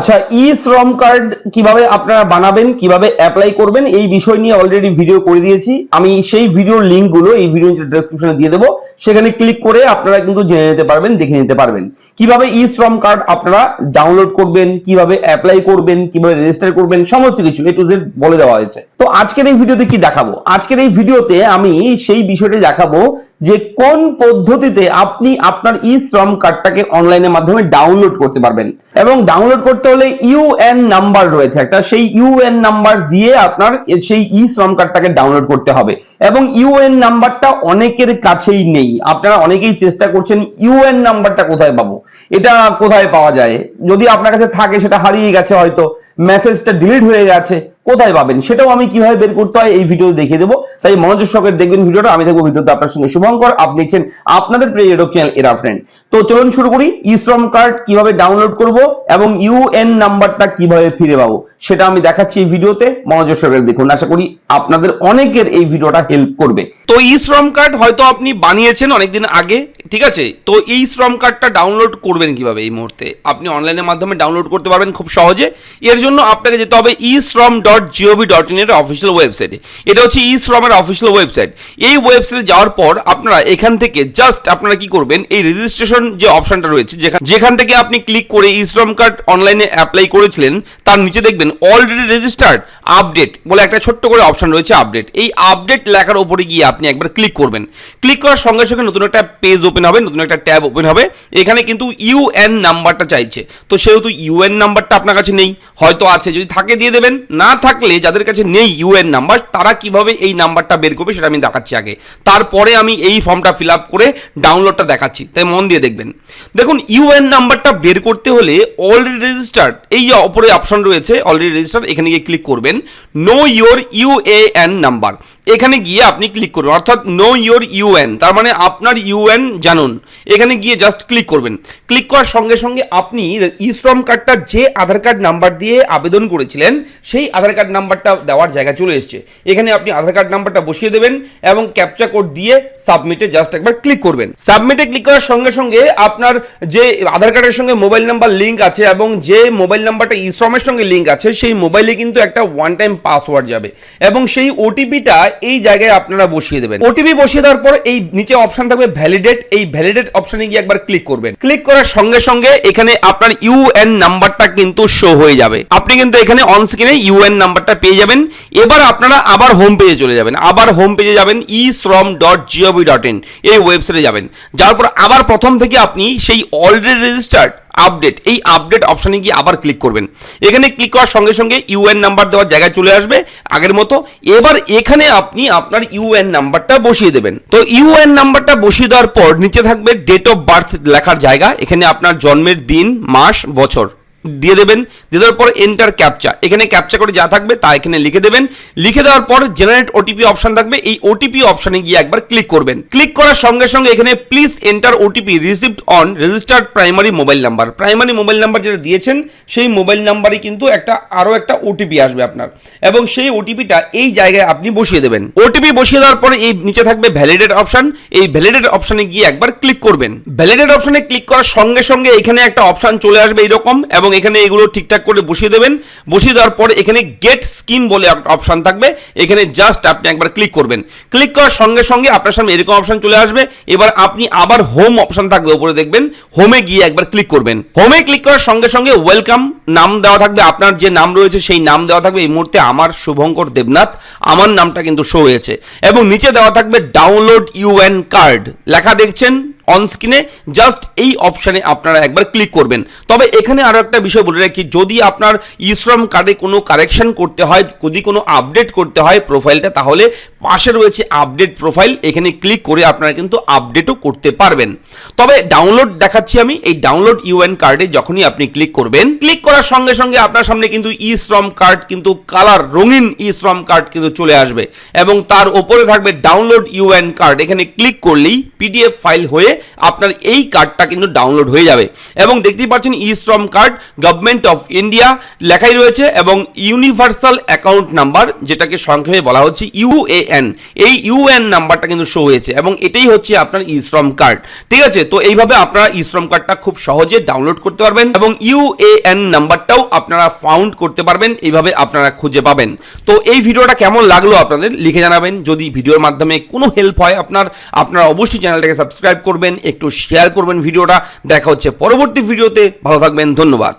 আচ্ছা ই শ্রম কার্ড কীভাবে আপনারা বানাবেন, কীভাবে অ্যাপ্লাই করবেন, এই বিষয় নিয়ে অলরেডি ভিডিও করে দিয়েছি। আমি সেই ভিডিওর লিঙ্কগুলো গুলো এই ভিডিও ডেসক্রিপশনে দিয়ে দেবো। সেখানে ক্লিক করে আপনারা কিন্তু জেনে নিতে পারবেন, দেখে নিতে পারবেন। কীভাবে ই শ্রম কার্ড আপনারা ডাউনলোড করবেন, কীভাবে অ্যাপ্লাই করবেন, কীভাবে রেজিস্টার করবেন, সমস্ত কিছু এ টু জেড বলে দেওয়া হয়েছে। তো আজকের এই ভিডিওতে কি দেখাবো? আজকের এই ভিডিওতে আমি সেই বিষয়টি দেখাবো যে কোন পদ্ধতিতে আপনি আপনার ই শ্রম কার্ডটাকে অনলাইনের মাধ্যমে ডাউনলোড করতে পারবেন। এবং ডাউনলোড করতে হলে ইউএন নাম্বার রয়েছে একটা। সেই ইউএন নাম্বার দিয়ে আপনার সেই ই শ্রম কার্ডটাকে ডাউনলোড করতে হবে। এবং ইউএন নাম্বারটা অনেকের কাছেই নেই। আপনারা অনেকেই চেষ্টা করছেন ইউএন নাম্বারটা কোথায় পাবো? এটা কোথায় পাওয়া যায়? যদি আপনার কাছে থাকে, সেটা হারিয়ে গেছে হয়তো মেসেজটা ডিলিট হয়ে গেছে, কোথায় পাবেন? সেটাও আমি কীভাবে বের করতে হয় এই ভিডিও দেখিয়ে দেবো। তাই মনোযোগ সহকারে দেখবেন ভিডিওটা। আমি দেখব ভিডিওতে আপনার সঙ্গে শুভঙ্কর। আপনি আপনাদের প্রিয় ইউটিউব চ্যানেল এরা ফ্রেন্ড তো চলুন শুরু করি। ই শ্রম কার্ড কীভাবে ডাউনলোড করব এবং ইউএন নাম্বারটা কীভাবে ফিরে পাবো, সেটা আমি দেখাচ্ছি এই ভিডিওতে। মনোযোগ সহকারে দেখুন। আশা করি আপনাদের অনেকের এই ভিডিওটা হেল্প করবে। তো ই শ্রম কার্ড হয়তো আপনি বানিয়েছেন অনেকদিন আগে, ঠিক আছে? তো এই শ্রম কার্ডটা ডাউনলোড করবেন কীভাবে এই মুহূর্তে? আপনি অনলাইনের মাধ্যমে ডাউনলোড করতে পারবেন খুব সহজে। এর জন্য আপনাকে যেতে হবে e Shram dot gov dot in এর অফিসিয়াল ওয়েবসাইটে এটা হচ্ছে ই শ্রমের অফিসিয়াল ওয়েবসাইট এই ওয়েবসাইটে যাওয়ার পর আপনারা এখান থেকে জাস্ট আপনারা কি করবেন, এই রেজিস্ট্রেশন যে অপশনটা রয়েছে যেখান থেকে আপনি ক্লিক করে ই শ্রম কার্ড অনলাইনে অ্যাপ্লাই করেছিলেন, তার নিচে দেখবেন অলরেডি রেজিস্টার্ড আপডেট বলে একটা ছোট্ট করে অপশন রয়েছে আপডেট এই আপডেট লেখার উপরে গিয়ে আপনি একবার ক্লিক করবেন। ক্লিক করার সঙ্গে সঙ্গে নতুন একটা পেজ ওপেন হবে, নতুন একটা ট্যাব ওপেন হবে। এখানে কিন্তু ইউএন নাম্বারটা চাইছে। তো সেহেতু ইউএন নাম্বারটা আপনার কাছে নেই। হয়তো আছে, যদি থাকে দিয়ে দেবেন। না থাকলে যাদের কাছে নেই ইউএন নাম্বার তারা কীভাবে এই নাম্বারটা বের করবে সেটা আমি দেখাচ্ছি আগে। তারপরে আমি এই ফর্মটা ফিল আপ করে ডাউনলোডটা দেখাচ্ছি। তাই মন দিয়ে দেখবেন। দেখুন ইউএন নাম্বারটা বের করতে হলে অলরেডি রেজিস্টার্ড এই যে অপরে অপশন রয়েছে অলরেডি রেজিস্টার্ড এখানে গিয়ে ক্লিক করবেন। নো ইউর ইউএএন নাম্বার এখানে গিয়ে আপনি ক্লিক করবেন। অর্থাৎ নো ইয়োর ইউএন তার মানে আপনার ইউএন জানুন। এখানে গিয়ে জাস্ট ক্লিক করবেন। ক্লিক করার সঙ্গে সঙ্গে আপনি ই শ্রম কার্ডটা যে আধার কার্ড নাম্বার দিয়ে আবেদন করেছিলেন, সেই আধার কার্ড নাম্বারটা দেওয়ার জায়গা চলে এসছে। এখানে আপনি আধার কার্ড নাম্বারটা বসিয়ে দেবেন এবং ক্যাপচা কোড দিয়ে সাবমিটে জাস্ট একবার ক্লিক করবেন। সাবমিটে ক্লিক করার সঙ্গে সঙ্গে আপনার যে আধার কার্ডের সঙ্গে মোবাইল নাম্বার লিঙ্ক আছে এবং যে মোবাইল নাম্বারটা ই শ্রমের সঙ্গে লিঙ্ক আছে, সেই মোবাইলে কিন্তু একটা ওয়ান টাইম পাসওয়ার্ড যাবে। এবং সেই ওটিপিটা এই জায়গায় আপনারা বসিয়ে দেবেন। ওটিপি বসিয়ে দেওয়ার পর এই নিচে অপশন থাকবে ভ্যালিডেট এই ভ্যালিডেট অপশনে গিয়ে একবার ক্লিক করবেন। ক্লিক করার সঙ্গে সঙ্গে এখানে আপনার ইউএন নাম্বারটা কিন্তু শো হয়ে যাবে। আপনি কিন্তু এখানে অন স্ক্রিনে ইউএন নাম্বারটা পেয়ে যাবেন। এবার আপনারা আবার হোম পেজে চলে যাবেন। আবার হোম পেজে যাবেন ই Shram dot gov dot in এই ওয়েবসাইটে যাবেন। যাওয়ার পর আবার প্রথম থেকে আপনি সেই অলরেডি রেজিস্টার্ড আপডেট। এই আপডেট অপশনে গিয়ে আবার ক্লিক করবেন। এখানে ক্লিক করার সঙ্গে সঙ্গে ইউএন নাম্বার দেওয়ার জায়গায় চলে আসবে আগের মতো। এবার এখানে আপনি আপনার ইউএন নাম্বারটা বসিয়ে দেবেন। তো ইউএন নাম্বারটা বসিয়ে দেওয়ার পর নিচে থাকবে ডেট অফ বার্থ লেখার জায়গা। এখানে আপনার জন্মের দিন, মাস, বছর। দিয়ে দেবেন। দিয়ে দেওয়ার পর এন্টার ক্যাপচা এখানে ক্যাপচা করে যা থাকবে তা এখানে লিখে দেবেন। লিখে দেওয়ার পর জেনারেট ওটিপি অপশন থাকবে। এই ওটিপি অপশনে গিয়ে একবার ক্লিক করবেন। ক্লিক করার সঙ্গে সঙ্গে এখানে please enter OTP received on registered primary mobile number primary mobile number যেটা দিয়েছেন, সেই মোবাইল নাম্বারে কিন্তু একটা, আরও একটা ওটিপি আসবে আপনার। এবং সেই ওটিপিটা এই জায়গায় আপনি বসিয়ে দেবেন। ওটিপি বসিয়ে দেওয়ার পরে এই নিচে থাকবে ভ্যালিডেট অপশন এই ভ্যালিডেট অপশনে গিয়ে একবার ক্লিক করবেন। ভ্যালিডেট অপশনে ক্লিক করার সঙ্গে সঙ্গে এখানে একটা অপশন চলে আসবে এইরকম এবং এখানে এগুলো ঠিকঠাক করে বসিয়ে দেবেন। বসিয়ে দেওয়ার পরে এখানে গেট স্কিম বলে অপশন থাকবে। এখানে জাস্ট আপনি একবার ক্লিক করবেন। ক্লিক করার সঙ্গে সঙ্গে আপনার সামনে এরকম অপশন চলে আসবে। এবার আপনি আবার হোম অপশন থাকবে উপরে দেখবেন। হোমে গিয়ে একবার ক্লিক করবেন। হোমে ক্লিক করার সঙ্গে সঙ্গে ওয়েলকাম নাম দেওয়া থাকবে। আপনার যে নাম রয়েছে সেই নাম দেওয়া থাকবে। এই মুহূর্তে আমার শুভঙ্কর দেবনাথ, আমার নামটা কিন্তু শো হয়েছে। এবং নিচে দেওয়া থাকবে ডাউনলোড ইউএন কার্ড লেখা দেখছেন অন স্ক্রিনে জাস্ট এই অপশানে আপনারা একবার ক্লিক করবেন। তবে এখানে আরও একটা বিষয় বলে রাখি, যদি আপনার ইশ্রম কার্ডে কোনো কারেকশন করতে হয়, যদি কোনো আপডেট করতে হয় প্রোফাইলটা তাহলে পাশে রয়েছে আপডেট প্রোফাইল এখানে ক্লিক করে আপনারা কিন্তু আপডেটও করতে পারবেন। তবে ডাউনলোড দেখাচ্ছি আমি, এই ডাউনলোড ইউএন কার্ডে যখনই আপনি ক্লিক করবেন ক্লিক করার সঙ্গে সঙ্গে আপনার সামনে কিন্তু ই শ্রম কার্ড কিন্তু কালার, রঙিন ই শ্রম কার্ড কিন্তু চলে আসবে। এবং তার ওপরে থাকবে ডাউনলোড ইউএন কার্ড এখানে ক্লিক করলেই পিডিএফ ফাইল হয়ে আপনার এই কার্ডটা কিন্তু ডাউনলোড হয়ে যাবে। এবং দেখতেই পাচ্ছেন ই শ্রম কার্ড গভর্নমেন্ট অফ ইন্ডিয়া লেখাই রয়েছে, এবং ইউনিভার্সাল অ্যাকাউন্ট নাম্বার যেটাকে সংক্ষেপে বলা হচ্ছে ইউএএন এই ইউএন নাম্বারটা কিন্তু শো হয়েছে এবং এটাই হচ্ছে আপনার ই শ্রম কার্ড ঠিক আছে? তো এইভাবে আপনারা ই শ্রম কার্ডটা খুব সহজে ডাউনলোড করতে পারবেন এবং ইউএএন নাম্বারটাও আপনারা ফাউন্ড করতে পারবেন, এইভাবে আপনারা খুঁজে পাবেন। তো এই ভিডিওটা কেমন লাগল আপনাদের লিখে জানাবেন। যদি ভিডিওর মাধ্যমে কোনো হেল্প হয় আপনার, আপনারা অবশ্যই চ্যানেলটাকে সাবস্ক্রাইব করবেন, একটু শেয়ার করবেন ভিডিওটা। দেখা হচ্ছে পরবর্তী ভিডিওতে। ভালো থাকবেন, ধন্যবাদ।